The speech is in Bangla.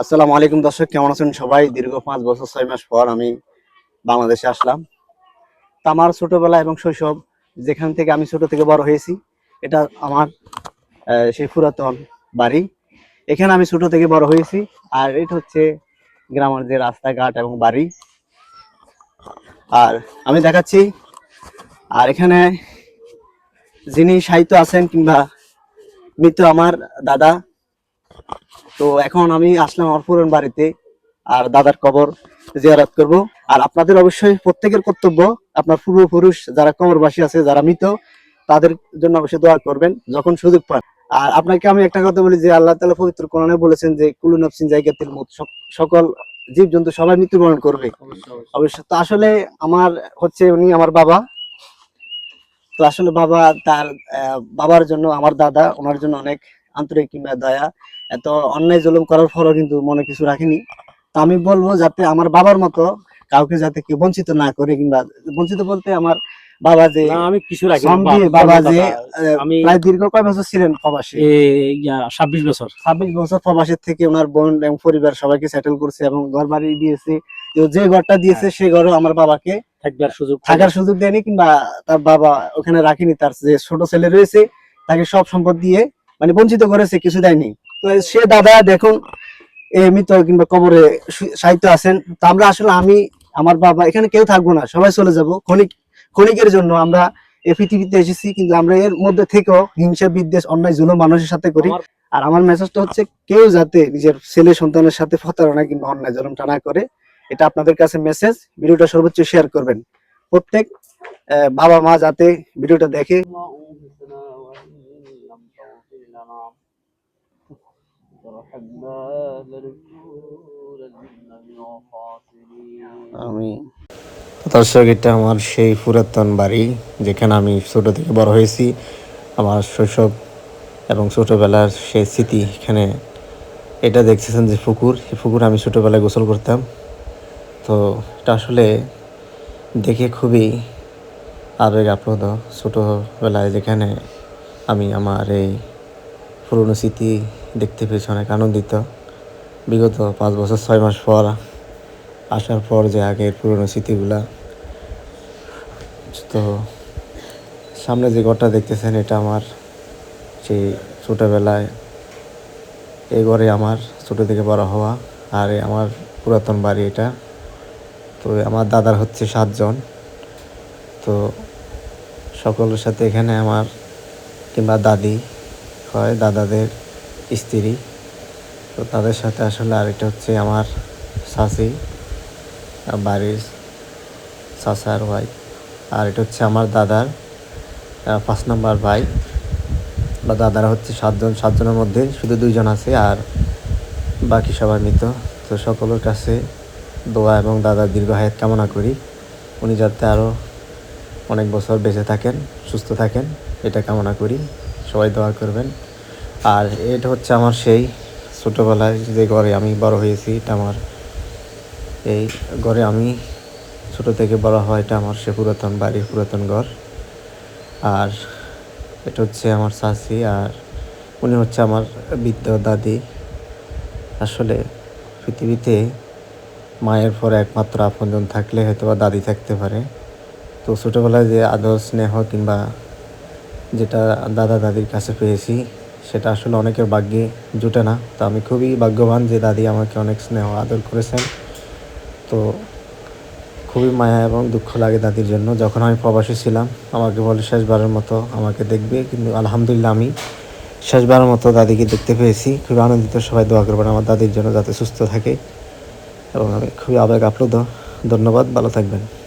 আসসালামু আলাইকুম দর্শক, কেমন আছেন সবাই? দীর্ঘ পাঁচ বছর, ছয় মাস পর আমি বাংলাদেশে আসলাম। তো আমার ছোটবেলা এবং শৈশব, যেখান থেকে আমি ছোট থেকে বড় হয়েছি, এটা আমার সেই পুরাতন বাড়ি। এখানে আমি ছোট থেকে বড় হয়েছি, আর এটা হচ্ছে গ্রামের যে রাস্তাঘাট এবং বাড়ি। আর আমি দেখাচ্ছি, আর এখানে যিনি সাহিত্য আছেন কিংবা মৃত আমার দাদা তো এখন আমি আসলাম আমার পুরন বাড়িতে আর দাদার কবর জিয়ারত করব। আর আপনাদের অবশ্যই প্রত্যেকের কর্তব্য, আপনার পূর্বপুরুষ যারা কবরবাসী আছে, যারা মৃত, তাদের জন্য অবশ্যই দোয়া করবেন, যখন সুযোগ পান। আর আপনাকে আমি একটা কথা বলি যে, আল্লাহ তাআলা পবিত্র কোরআনে বলেছেন যে, কুলু নফসিন জায়গাতিল মুত সকল জীবজন্তু সবাই মৃত্যুবরণ করবে। অবশ্যই তো আসলে আমার হচ্ছে উনি আমার বাবা। তো আসলে বাবা তার বাবার জন্য, আমার দাদা, ওনার জন্য অনেক আন্তরিক কিংবা দয়া এত অন্যায় জুলুম করার পরও কিন্তু মনে কিছু রাখিনি। তো আমি বলব যাতে আমার বাবার মতো কাউকে যাতে কেউ বঞ্চিত না করে কিংবা বঞ্চিত বলতে আমার বাবা যে আমি কিছু রাখি বাবা যে আমি প্রায় দীর্ঘ কয় বছর ছিলেন প্রবাসী? ছাব্বিশ বছর। ছাব্বিশ বছর প্রবাসের থেকে ওনার বোন এবং পরিবার সবাইকে সেটেল করছে এবং ঘর বাড়ি দিয়েছে। যে ঘরটা দিয়েছে সেই ঘরে আমার বাবাকে থাকবার সুযোগ থাকার সুযোগ দেয়নি কিংবা তার বাবা ওখানে রাখেনি তার যে ছোট ছেলে রয়েছে তাকে সব সম্পদ দিয়ে মানে বঞ্চিত করেছে কিছু দেয়নি। তো সে দাদা দেখুন এই মৃত কিংবা কবরে সাহিত্য আছেন। তো আমরা আসলে আমি আমার বাবা এখানে কেউ থাকব না সবাই চলে যাব। ক্ষণিক ক্ষণিকের জন্য আমরা এই পৃথিবীতে এসেছি কিন্তু আমরা এর মধ্যে থেকেও হিংসা বিদ্বেষ অন্যায় জুলুম মানুষের সাথে করি। আর আমার মেসেজটা হচ্ছে কেউ যাতে নিজের ছেলে সন্তানের সাথে প্রতারণা কিংবা অন্যায় জুলুমটা না করে এটা আপনাদের কাছে মেসেজ ভিডিওটা সর্বোচ্চ শেয়ার করবেন। প্রত্যেক বাবা মা যাতে ভিডিওটা দেখে। আমি দর্শক, এটা আমার সেই পুরাতন বাড়ি, যেখানে আমি ছোট থেকে বড় হয়েছি। আমার শৈশব এবং ছোটবেলার সেই স্মৃতি এখানে। এটা দেখতেছেন যে পুকুর, এই পুকুর আমি ছোটোবেলায় গোসল করতাম। তো এটা আসলে দেখে খুবই আবেগ আপ্লুত ছোটোবেলায় যেখানে আমি আমার এই পুরনো স্মৃতি দেখতে পেয়েছি অনেক আনন্দিত। বিগত পাঁচ বছর, ছয় মাস পর আসার পর যে আগের পুরনো স্মৃতিগুলা। তো সামনে যে ঘরটা দেখতেছেন, এটা আমার সেই ছোটোবেলায়। এই ঘরে আমার ছোটো থেকে বড় হওয়া আর আমার পুরাতন বাড়ি এটা। তো আমার দাদার হচ্ছে সাতজন। তো সকলের সাথে এখানে আমার কিংবা দাদি হয়, দাদাদের স্ত্রী। তো তাদের সাথে আসলে আরেকটা হচ্ছে আমার আহ, বাড়ির চাচার ভাই। আর এটা হচ্ছে আমার দাদার পাঁচ নম্বর ভাই। বা দাদারা হচ্ছে সাতজন সাতজনের মধ্যে শুধু দুইজন আছে আর বাকি সবাই মৃত। তো সকলের কাছে দোয়া এবং দাদার দীর্ঘ হায়াত কামনা করি। উনি যাতে আরও অনেক বছর বেঁচে থাকেন সুস্থ থাকেন এটা কামনা করি। সবাই দোয়া করবেন। আর এটা হচ্ছে আমার সেই ছোটোবেলায় যে ঘরে আমি বড় হয়েছি, এটা আমার এই ঘরে আমি ছোট থেকে বড় হওয়া, এটা আমার সে পুরাতন বাড়ির পুরাতন ঘর। আর এটা হচ্ছে আমার শাশি আর উনি হচ্ছে আমার বৃদ্ধ দাদি। আসলে পৃথিবীতে মায়ের পরে একমাত্র আপনজন থাকলে হয়তো বা দাদি থাকতে পারে। তো ছোটোবেলায় যে আদর, স্নেহ কিংবা যেটা দাদা দাদির কাছে পেয়েছি সেটা আসলে অনেকের ভাগ্যে জুটে না। তো আমি খুবই ভাগ্যবান যে দাদি আমাকে অনেক স্নেহ আদর করেছেন। তো খুবই মায়া এবং দুঃখ লাগে দাদির জন্য। যখন আমি প্রবাসী ছিলাম, আমাকে বলে, শেষবারের মতো আমাকে দেখবে। কিন্তু আলহামদুলিল্লাহ আমি শেষবারের মতো দাদিকে দেখতে পেয়েছি। খুবই আনন্দিত, সবাই দোয়া করবেন আমার দাদির জন্য যাতে সুস্থ থাকে। এবং আমি খুবই আবেগ আপ্লুত। ধন্যবাদ, ভালো থাকবেন।